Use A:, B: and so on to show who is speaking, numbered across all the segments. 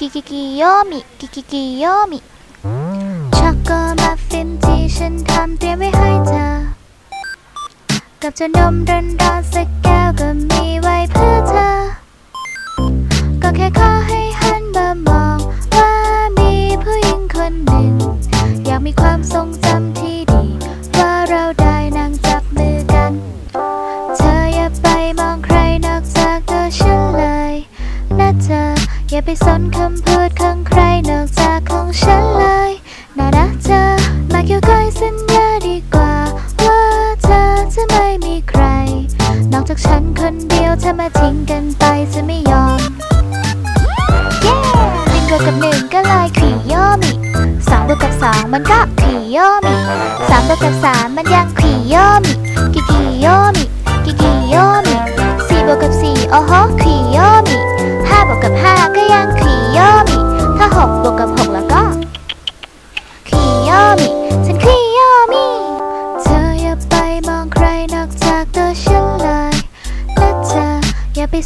A: กิกิกิโยมิกิกิกิโยมิช็อกโกมัฟฟินที่ฉันทำเตรียมไว้ให้เธอ กับเจ้านมร้อนร้อนๆสักแก้วก็มีไว้เพื่อเธอ ก็แค่ขอให้หันมามองว่ามีผู้หญิงคนหนึ่ง อยากมีความทรงจำ อย่าไปสนคำพูดของใครนอกจากของฉันเลยนะนะเธอมาเกี่ยวก้อยสัญญาดีกว่า ว่าเธอจะไม่มีใคร นอกจากฉันคนเดียวเธอมาทิ้งกันไปจะไม่ยอมเย้หนึ่งบวกกับหนึ่งก็เลยขี่โยมิสองบวกกับสองมันก็ขี่โยมิสามบวกกับสามมันยังขี่โยมิกิกิโยมิกิกิโยมิสี่บวกกับสี่โอ้โห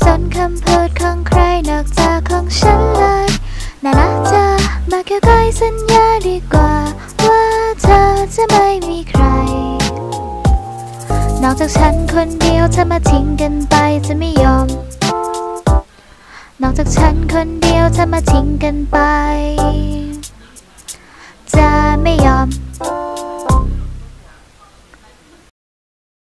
A: สนคำพูดของใครนอกจากของฉันเลยนะนะเธอมาแค่ใกล้สัญญาดีกว่า ว่าเธอจะไม่มีใคร นอกจากฉันคนเดียวเธอมาทิ้งกันไปจะไม่ยอม นอกจากฉันคนเดียวเธอมาทิ้งกันไป